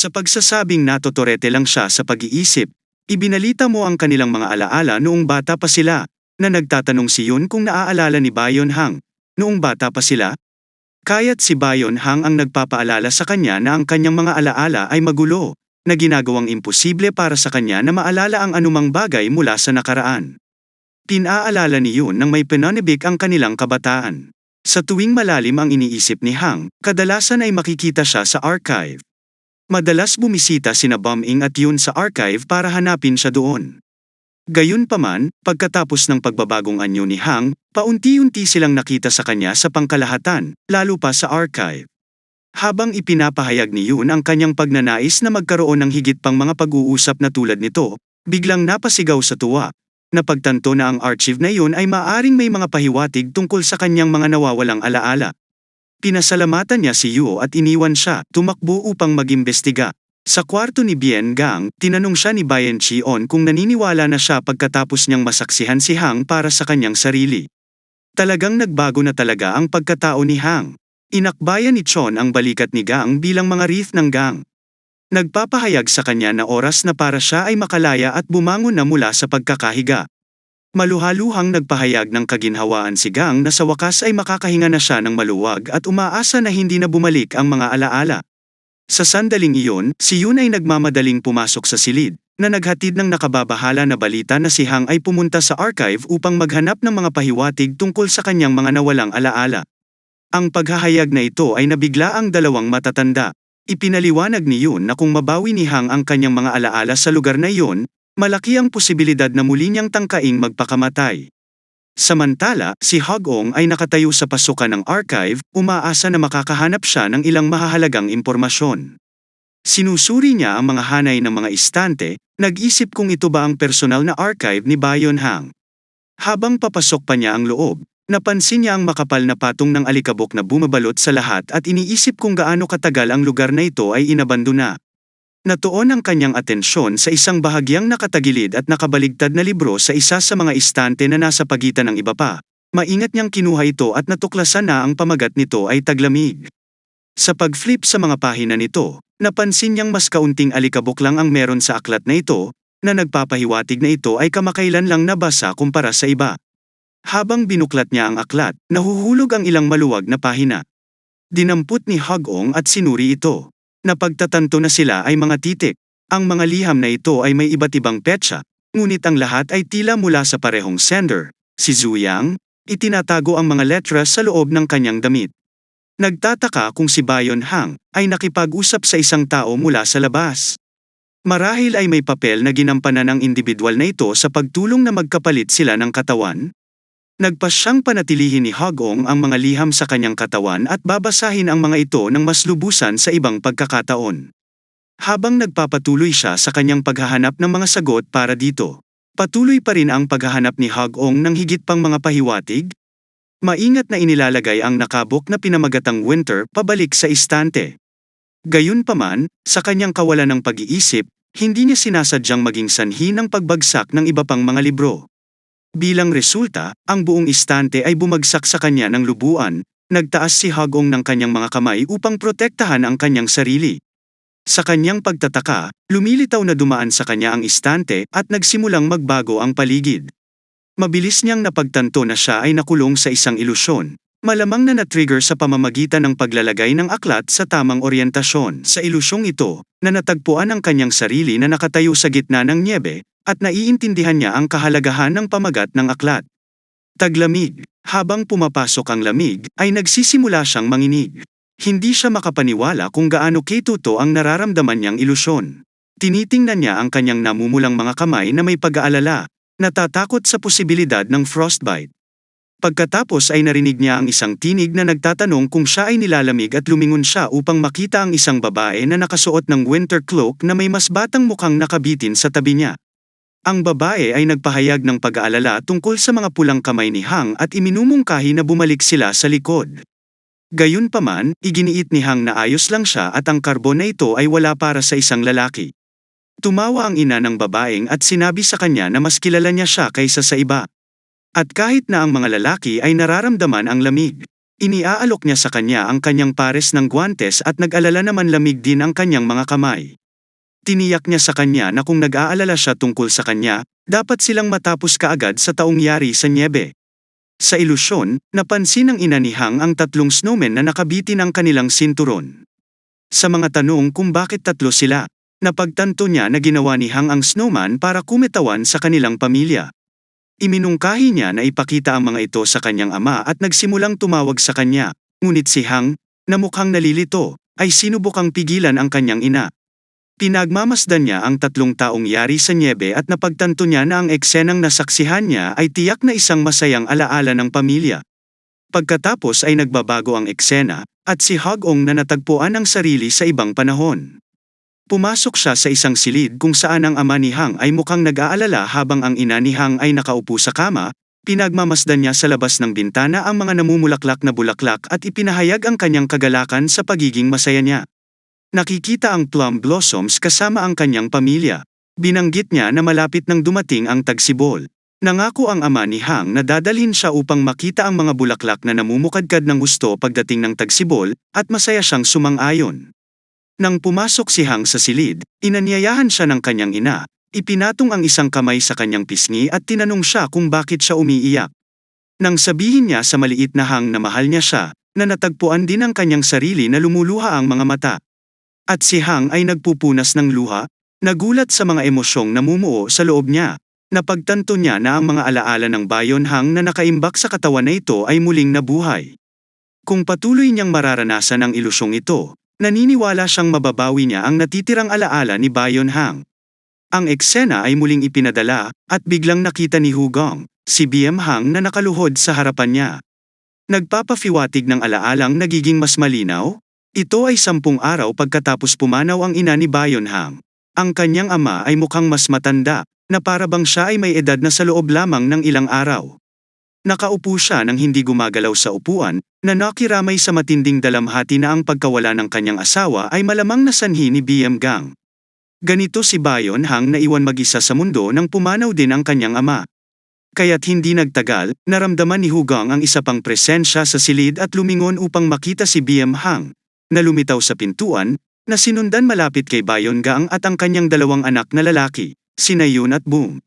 Sa pagsasabing natotorete lang siya sa pag-iisip, ibinalita mo ang kanilang mga alaala noong bata pa sila, na nagtatanong si Yun kung naaalala ni Bayon Hang, noong bata pa sila. Kaya't si Bayon Hang ang nagpapaalala sa kanya na ang kanyang mga alaala ay magulo, na ginagawang imposible para sa kanya na maalala ang anumang bagay mula sa nakaraan. Pinaalala ni Yun nang may pinanibik ang kanilang kabataan. Sa tuwing malalim ang iniisip ni Hang, kadalasan ay makikita siya sa archive. Madalas bumisita sina Bum-ing at Yun sa archive para hanapin siya doon. Gayunpaman, pagkatapos ng pagbabagong anyo ni Hang, paunti-unti silang nakita sa kanya sa pangkalahatan, lalo pa sa archive. Habang ipinapahayag ni Yun ang kanyang pagnanais na magkaroon ng higit pang mga pag-uusap na tulad nito, biglang napasigaw sa tuwa. Napagtanto na ang archive na yun ay maaring may mga pahiwatig tungkol sa kanyang mga nawawalang alaala. Pinasalamatan niya si Yuo at iniwan siya, tumakbo upang mag-imbestiga. Sa kwarto ni Bien Gang, tinanong siya ni Bayan Chion kung naniniwala na siya pagkatapos niyang masaksihan si Hang para sa kanyang sarili. Talagang nagbago na talaga ang pagkatao ni Hang. Inakbayan ni Chon ang balikat ni Gang bilang mga wreath ng Gang. Nagpapahayag sa kanya na oras na para siya ay makalaya at bumangon na mula sa pagkakahiga. Maluhaluhang nagpahayag ng kaginhawaan si Gang na sa wakas ay makakahinga na siya ng maluwag at umaasa na hindi na bumalik ang mga alaala. Sa sandaling iyon, si Yun ay nagmamadaling pumasok sa silid, na naghatid ng nakababahala na balita na si Hang ay pumunta sa archive upang maghanap ng mga pahiwatig tungkol sa kanyang mga nawalang alaala. Ang paghahayag na ito ay nabigla ang dalawang matatanda. Ipinaliwanag ni Yun na kung mabawi ni Hang ang kanyang mga alaala sa lugar na iyon, malaki ang posibilidad na muli niyang tangkaing magpakamatay. Samantala, si Hogong ay nakatayo sa pasukan ng archive, umaasa na makakahanap siya ng ilang mahahalagang impormasyon. Sinusuri niya ang mga hanay ng mga istante, nag-isip kung ito ba ang personal na archive ni Bayon Hang. Habang papasok pa niya ang loob, napansin niya ang makapal na patong ng alikabok na bumabalot sa lahat at iniisip kung gaano katagal ang lugar na ito ay inabandona. Natuon ang kanyang atensyon sa isang bahagyang nakatagilid at nakabaligtad na libro sa isa sa mga istante na nasa pagitan ng iba pa. Maingat niyang kinuha ito at natuklasan na ang pamagat nito ay taglamig. Sa pag-flip sa mga pahina nito, napansin niyang mas kaunting alikabok lang ang meron sa aklat na ito, na nagpapahiwatig na ito ay kamakailan lang nabasa kumpara sa iba. Habang binuklat niya ang aklat, nahuhulog ang ilang maluwag na pahina. Dinampot ni Hagong at sinuri ito. Napagtatanto na sila ay mga titik. Ang mga liham na ito ay may iba't ibang petsa, ngunit ang lahat ay tila mula sa parehong sender. Si Zuyang, itinatago ang mga letra sa loob ng kanyang damit. Nagtataka kung si Bayon Hang ay nakipag-usap sa isang tao mula sa labas. Marahil ay may papel na ginampanan ng individual na ito sa pagtulong na magkapalit sila ng katawan? Nagpas siyang panatilihin ni Hogong ang mga liham sa kanyang katawan at babasahin ang mga ito ng mas lubusan sa ibang pagkakataon. Habang nagpapatuloy siya sa kanyang paghahanap ng mga sagot para dito, patuloy pa rin ang paghahanap ni Hogong ng higit pang mga pahiwatig. Maingat na inilalagay ang nakabok na pinamagatang winter pabalik sa istante. Gayunpaman, sa kanyang kawalan ng pag-iisip, hindi niya sinasadyang maging sanhi ng pagbagsak ng iba pang mga libro. Bilang resulta, ang buong istante ay bumagsak sa kanya ng lubuan, nagtaas si Hagong ng kanyang mga kamay upang protektahan ang kanyang sarili. Sa kanyang pagtataka, lumilitaw na dumaan sa kanya ang istante at nagsimulang magbago ang paligid. Mabilis niyang napagtanto na siya ay nakulong sa isang ilusyon, malamang na na-trigger sa pamamagitan ng paglalagay ng aklat sa tamang oryentasyon. Sa ilusyong ito, na natagpuan ang kanyang sarili na nakatayo sa gitna ng niebe, at naiintindihan niya ang kahalagahan ng pamagat ng aklat. Taglamig, habang pumapasok ang lamig, ay nagsisimula siyang manginig. Hindi siya makapaniwala kung gaano kituto ang nararamdaman niyang ilusyon. Tinitingnan niya ang kanyang namumulang mga kamay na may pag-aalala, natatakot sa posibilidad ng frostbite. Pagkatapos ay narinig niya ang isang tinig na nagtatanong kung siya ay nilalamig at lumingon siya upang makita ang isang babae na nakasuot ng winter cloak na may mas batang mukhang nakabitin sa tabi niya. Ang babae ay nagpahayag ng pag-aalala tungkol sa mga pulang kamay ni Hang at iminumungkahi na bumalik sila sa likod. Gayunpaman, iginiit ni Hang na ayos lang siya at ang karbon na ito ay wala para sa isang lalaki. Tumawa ang ina ng babaeng at sinabi sa kanya na mas kilala niya siya kaysa sa iba. At kahit na ang mga lalaki ay nararamdaman ang lamig, Iniaalok niya sa kanya ang kanyang pares ng guantes at nag-alala naman lamig din ang kanyang mga kamay. Tiniyak niya sa kanya na kung nag-aalala siya tungkol sa kanya, dapat silang matapos kaagad sa taong yari sa niebe. Sa ilusyon, napansin ng ina ni Hang ang tatlong snowmen na nakabitin ang kanilang sinturon. Sa mga tanong kung bakit tatlo sila, napagtanto niya na ginawa ni Hang ang snowman para kumitawan sa kanilang pamilya. Iminungkahi niya na ipakita ang mga ito sa kanyang ama at nagsimulang tumawag sa kanya, ngunit si Hang, na mukhang nalilito, ay sinubukang pigilan ang kanyang ina. Pinagmamasdan niya ang tatlong taong yari sa niebe at napagtanto niya na ang eksenang nasaksihan niya ay tiyak na isang masayang alaala ng pamilya. Pagkatapos ay nagbabago ang eksena, at si Hagong na natagpuan ang sarili sa ibang panahon. Pumasok siya sa isang silid kung saan ang ama ni Hang ay mukhang nag-aalala habang ang ina ni Hang ay nakaupo sa kama, pinagmamasdan niya sa labas ng bintana ang mga namumulaklak na bulaklak at ipinahayag ang kanyang kagalakan sa pagiging masaya niya. Nakikita ang plum blossoms kasama ang kanyang pamilya. Binanggit niya na malapit nang dumating ang tagsibol. Nangako ang ama ni Hang na dadalhin siya upang makita ang mga bulaklak na namumukadkad ng gusto pagdating ng tagsibol, at masaya siyang sumang-ayon. Nang pumasok si Hang sa silid, inanyayahan siya ng kanyang ina, ipinatong ang isang kamay sa kanyang pisngi at tinanong siya kung bakit siya umiiyak. Nang sabihin niya sa maliit na Hang na mahal niya siya, na natagpuan din ang kanyang sarili na lumuluha ang mga mata. At si Hang ay nagpupunas ng luha, nagulat sa mga emosyong namumuo sa loob niya. Napagtanto niya na ang mga alaala ng bayon Hang na nakaimbak sa katawan na ito ay muling nabuhay. Kung patuloy niyang mararanasan ang ilusyong ito, naniniwala siyang mababawi niya ang natitirang alaala ni Bayon Hang. Ang eksena ay muling ipinadala, at biglang nakita ni Hugong, si BM Hang na nakaluhod sa harapan niya. Nagpapafiwatig ng alaalang nagiging mas malinaw, ito ay sampung araw pagkatapos pumanaw ang ina ni Bayon Hang. Ang kanyang ama ay mukhang mas matanda, na para bang siya ay may edad na sa loob lamang ng ilang araw. Nakaupo siya nang hindi gumagalaw sa upuan, na nakiramay sa matinding dalamhati na ang pagkawala ng kanyang asawa ay malamang na sanhi ni BM Gang. Ganito si Bayon Hang na iwan mag-isa sa mundo nang pumanaw din ang kanyang ama. Kaya't hindi nagtagal, naramdaman ni Hugang ang isa pang presensya sa silid at lumingon upang makita si BM Hang, na lumitaw sa pintuan, na sinundan malapit kay Bayon Gang at ang kanyang dalawang anak na lalaki, sina Yun at Boom.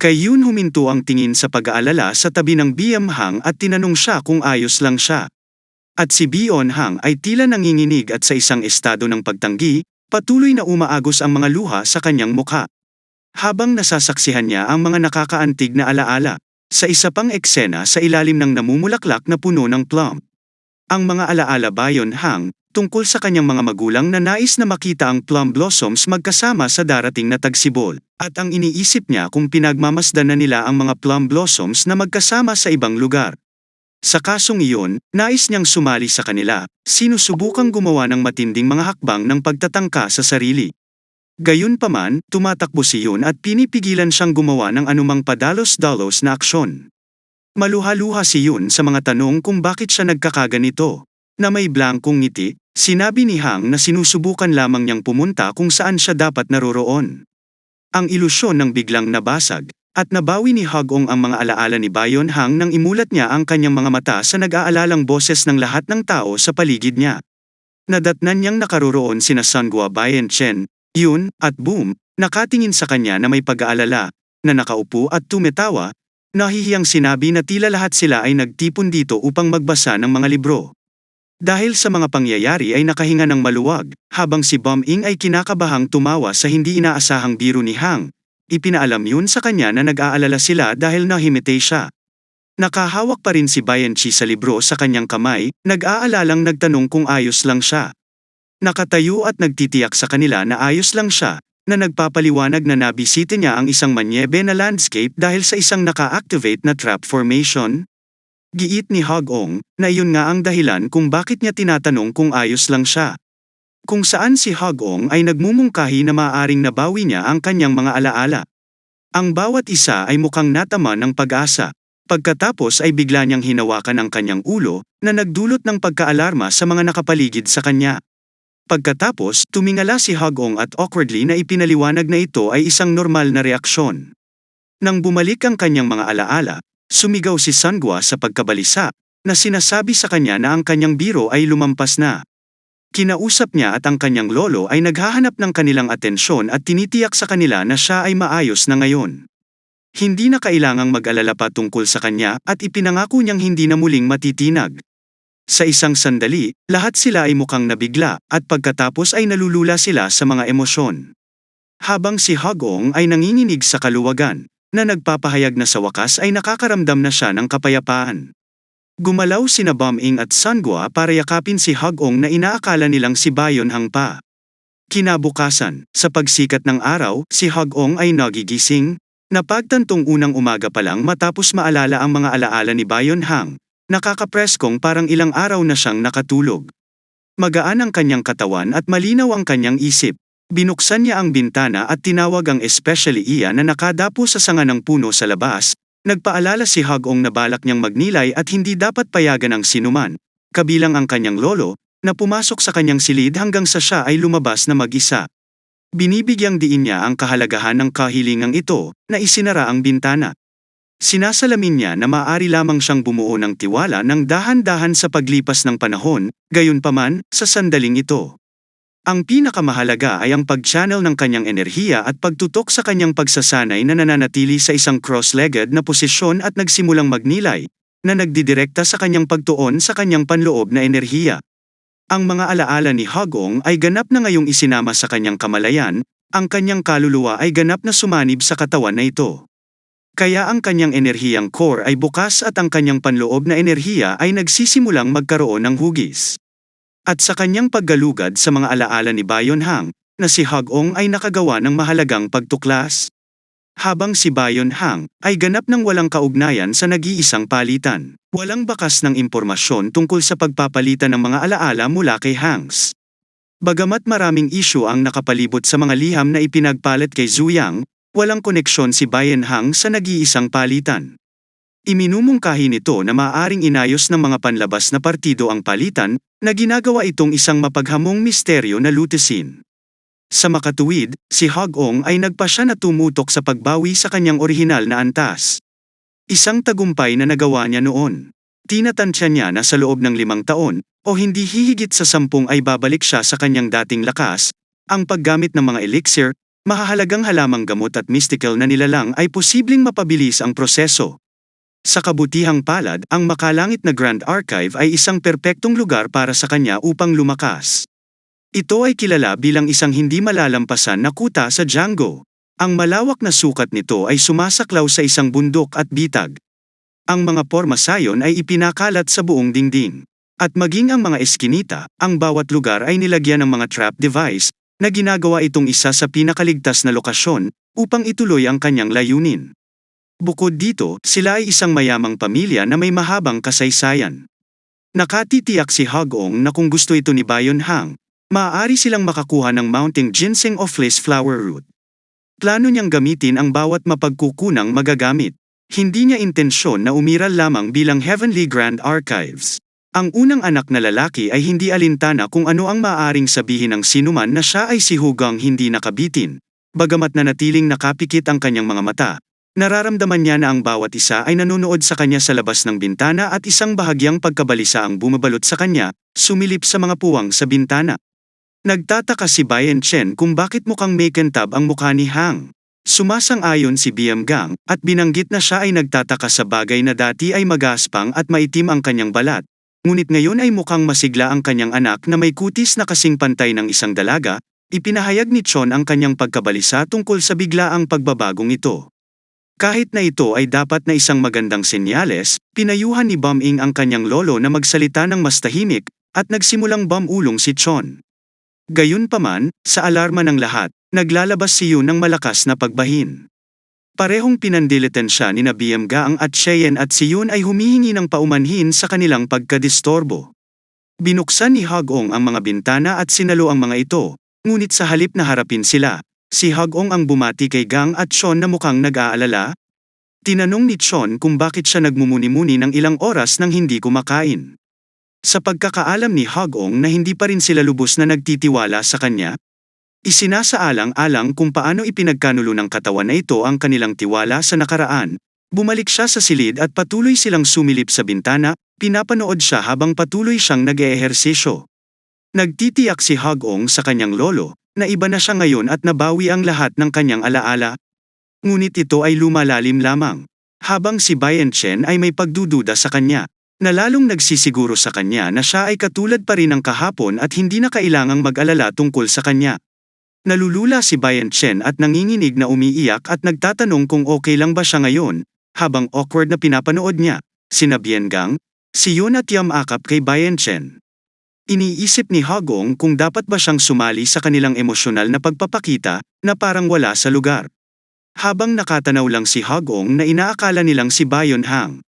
Kay Yun huminto ang tingin sa pag-aalala sa tabi ng BM Hang at tinanong siya kung ayos lang siya. At si Bion Hang ay tila nanginginig at sa isang estado ng pagtanggi, patuloy na umaagos ang mga luha sa kanyang mukha. Habang nasasaksihan niya ang mga nakakaantig na alaala, sa isa pang eksena sa ilalim ng namumulaklak na puno ng plum. Ang mga alaala Bayon Hang, tungkol sa kanyang mga magulang na nais na makita ang plum blossoms magkasama sa darating na tagsibol, at ang iniisip niya kung pinagmamasdan na nila ang mga plum blossoms na magkasama sa ibang lugar. Sa kasong iyon, nais niyang sumali sa kanila, sinusubukang gumawa ng matinding mga hakbang ng pagtatangka sa sarili. Gayunpaman, tumatakbo si Yun at pinipigilan siyang gumawa ng anumang padalos-dalos na aksyon. Maluha-luha si Yun sa mga tanong kung bakit siya nagkakaganito. Na may blankong ngiti, sinabi ni Hang na sinusubukan lamang niyang pumunta kung saan siya dapat naroroon. Ang ilusyon ng biglang nabasag, at nabawi ni Hagong ang mga alaala ni Bayon Hang nang imulat niya ang kanyang mga mata sa nag-aalalang boses ng lahat ng tao sa paligid niya. Nadatnan niyang nakaroroon sina Sangua Bayan Chen, Yun, at Boom, nakatingin sa kanya na may pag-aalala, na nakaupo at tumetawa, nahihiyang sinabi na tila lahat sila ay nagtipon dito upang magbasa ng mga libro. Dahil sa mga pangyayari ay nakahinga ng maluwag, habang si Bom Ing ay kinakabahang tumawa sa hindi inaasahang biro ni Hang. Ipinaalam yun sa kanya na nag-aalala sila dahil nahimite siya. Nakahawak pa rin si Bayan Chi sa libro sa kanyang kamay, nag-aalalang nagtanong kung ayos lang siya. Nakatayo at nagtitiyak sa kanila na ayos lang siya, na nagpapaliwanag na nabisita niya ang isang manyebe na landscape dahil sa isang naka-activate na trap formation, Giit ni Hagong, na iyon nga ang dahilan kung bakit niya tinatanong kung ayos lang siya. Kung saan si Hagong ay nagmumungkahi na maaaring nabawi niya ang kanyang mga alaala. Ang bawat isa ay mukhang natama ng pag-asa. Pagkatapos ay bigla niyang hinawakan ang kanyang ulo, na nagdulot ng pagkaalarma sa mga nakapaligid sa kanya. Pagkatapos, tumingala si Hagong at awkwardly na ipinaliwanag na ito ay isang normal na reaksyon. Nang bumalik ang kanyang mga alaala, Sumigaw si Sangwa sa pagkabalisa, na sinasabi sa kanya na ang kanyang biro ay lumampas na. Kinausap niya at ang kanyang lolo ay naghahanap ng kanilang atensyon at tinitiyak sa kanila na siya ay maayos na ngayon. Hindi na kailangang mag-alala pa tungkol sa kanya at ipinangako niyang hindi na muling matitinag. Sa isang sandali, lahat sila ay mukhang nabigla at pagkatapos ay nalulula sila sa mga emosyon. Habang si Hagong ay nanginginig sa kaluwagan, na nagpapahayag na sa wakas ay nakakaramdam na siya ng kapayapaan. Gumalaw sina Bum-ing at Sangwa para yakapin si Hagong na inaakala nilang si Bayon Hang pa. Kinabukasan, sa pagsikat ng araw, si Hagong ay nagigising, napagtantong unang umaga pa lang matapos maalala ang mga alaala ni Bayon Hang, nakakapreskong parang ilang araw na siyang nakatulog. Magaan ang kanyang katawan at malinaw ang kanyang isip. Binuksan niya ang bintana at tinawag ang especially iya na nakadapo sa sanga ng puno sa labas, nagpaalala si Hagong na balak niyang magnilay at hindi dapat payagan ang sinuman, kabilang ang kanyang lolo, na pumasok sa kanyang silid hanggang sa siya ay lumabas na mag-isa. Binibigyang diin niya ang kahalagahan ng kahilingang ito, na isinara ang bintana. Sinasalamin niya na maaari lamang siyang bumuo ng tiwala ng dahan-dahan sa paglipas ng panahon, gayunpaman, sa sandaling ito. Ang pinakamahalaga ay ang pag-channel ng kanyang enerhiya at pagtutok sa kanyang pagsasanay na nananatili sa isang cross-legged na posisyon at nagsimulang magnilay, na nagdidirekta sa kanyang pagtuon sa kanyang panloob na enerhiya. Ang mga alaala ni Hagong ay ganap na ngayong isinama sa kanyang kamalayan, ang kanyang kaluluwa ay ganap na sumanib sa katawan na ito. Kaya ang kanyang enerhiyang core ay bukas at ang kanyang panloob na enerhiya ay nagsisimulang magkaroon ng hugis. At sa kanyang paggalugad sa mga alaala ni Bayon Hang, na si Hagong ay nakagawa ng mahalagang pagtuklas. Habang si Bayon Hang ay ganap ng walang kaugnayan sa nag-iisang palitan, walang bakas ng impormasyon tungkol sa pagpapalitan ng mga alaala mula kay Hangs. Bagamat maraming isyu ang nakapalibot sa mga liham na ipinagpalit kay Zuyang, walang koneksyon si Bayan Hang sa nag-iisang palitan. Iminumungkahi nito na maaaring inayos ng mga panlabas na partido ang palitan, na ginagawa itong isang mapaghamong misteryo na lutesin. Sa makatuwid, si Hagong ay nagpasya na tumutok sa pagbawi sa kanyang orihinal na antas. Isang tagumpay na nagawa niya noon. Tinatansya niya na sa loob ng limang taon, o hindi hihigit sa sampung ay babalik siya sa kanyang dating lakas, ang paggamit ng mga elixir, mahahalagang halamang gamot at mystical na nilalang ay posibleng mapabilis ang proseso. Sa kabutihang palad, ang makalangit na Grand Archive ay isang perpektong lugar para sa kanya upang lumakas. Ito ay kilala bilang isang hindi malalampasan na kuta sa Django. Ang malawak na sukat nito ay sumasaklaw sa isang bundok at bitag. Ang mga porma sayon ay ipinakalat sa buong dingding. At maging ang mga eskinita, ang bawat lugar ay nilagyan ng mga trap device, na ginagawa itong isa sa pinakaligtas na lokasyon, upang ituloy ang kanyang layunin. Bukod dito, sila ay isang mayamang pamilya na may mahabang kasaysayan. Nakatitiyak si Hagong na kung gusto ito ni Bayon Hang, maaari silang makakuha ng mounting ginseng o fleece flower root. Plano niyang gamitin ang bawat mapagkukunang magagamit. Hindi niya intensyon na umiral lamang bilang Heavenly Grand Archives. Ang unang anak na lalaki ay hindi alintana kung ano ang maaaring sabihin ng sinuman na siya ay si Hugang hindi nakabitin. Bagamat nanatiling nakapikit ang kanyang mga mata, Nararamdaman niya na ang bawat isa ay nanonood sa kanya sa labas ng bintana at isang bahagyang pagkabalisa ang bumabalot sa kanya, sumilip sa mga puwang sa bintana. Nagtataka si Bayan Chen kung bakit mukhang makentab ang mukha ni Hang. Sumasang-ayon si BM Gang, at binanggit na siya ay nagtataka sa bagay na dati ay magaspang at maitim ang kanyang balat. Ngunit ngayon ay mukhang masigla ang kanyang anak na may kutis na kasing pantay ng isang dalaga, ipinahayag ni Chon ang kanyang pagkabalisa tungkol sa biglaang pagbabagong ito. Kahit na ito ay dapat na isang magandang senyales, pinayuhan ni Bum-ing ang kanyang lolo na magsalita ng mas tahimik, at nagsimulang bumulong si Chon. Gayunpaman, sa alarma ng lahat, naglalabas si Yun ng malakas na pagbahin. Parehong pinandilitan siya ni na BM Gaang at Cheyenne at si Yun ay humihingi ng paumanhin sa kanilang pagkadistorbo. Binuksan ni Hagong ang mga bintana at sinalo ang mga ito, ngunit sa halip na harapin sila, Si Hagong ang bumati kay Gang at Sean na mukhang nag-aalala. Tinanong ni Sean kung bakit siya nagmumuni-muni ng ilang oras nang hindi kumakain. Sa pagkakaalam ni Hagong na hindi pa rin sila lubos na nagtitiwala sa kanya, isinasaalang-alang kung paano ipinagkanulo ng katawan na ito ang kanilang tiwala sa nakaraan, Bumalik siya sa silid at patuloy silang sumilip sa bintana, pinapanood siya habang patuloy siyang nag-eehersisyo. Nagtitiyak si Hagong sa kanyang lolo, na iba na siya ngayon at nabawi ang lahat ng kanyang alaala. Ngunit ito ay lumalalim lamang. Habang si Bayan Chen ay may pagdududa sa kanya, na lalong nagsisiguro sa kanya na siya ay katulad pa rin ng kahapon at hindi na kailangang mag-alala tungkol sa kanya. Nalulula si Bayan Chen at nanginginig na umiiyak at nagtatanong kung okay lang ba siya ngayon, habang awkward na pinapanood niya, sina Biengang, si Yun at Yam akap kay Bayan Chen. Iniisip ni Hagong kung dapat ba siyang sumali sa kanilang emosyonal na pagpapakita na parang wala sa lugar. Habang nakatanaw lang si Hagong na inaakala nilang si Bayon Hang.